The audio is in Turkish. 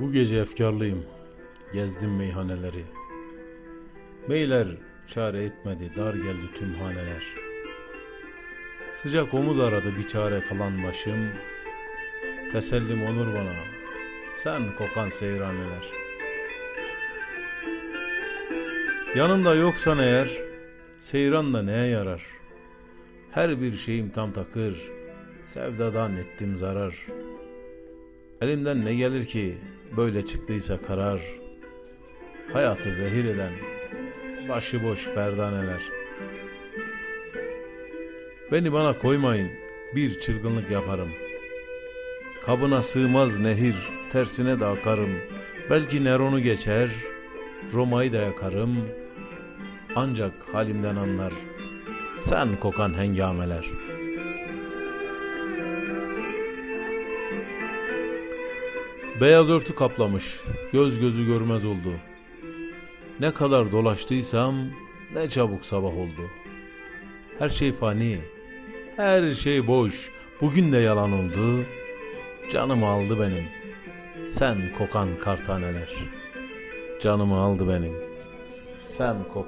Bu gece efkarlıyım. Gezdim meyhaneleri. Beyler çare etmedi, dar geldi tüm haneler. Sıcak omuz aradı bir çare kalan başım. Tesellim onur bana, sen kokan seyraneler. Yanımda yoksan eğer, seyran da neye yarar? Her bir şeyim tam takır, sevdadan ettim zarar. Elimden ne gelir ki böyle çıktıysa karar Hayatı zehir eden başıboş ferdaneler. Beni bana koymayın bir çılgınlık yaparım. Kabına sığmaz nehir tersine de akarım. Belki Neron'u geçer Roma'yı da yakarım. Ancak halimden anlar Sen kokan hengameler Beyaz örtü kaplamış, göz gözü görmez oldu. Ne kadar dolaştıysam ne çabuk sabah oldu. Her şey fani, her şey boş, bugün de yalan oldu. Canımı aldı benim, sen kokan kartaneler. Canımı aldı benim, sen kokan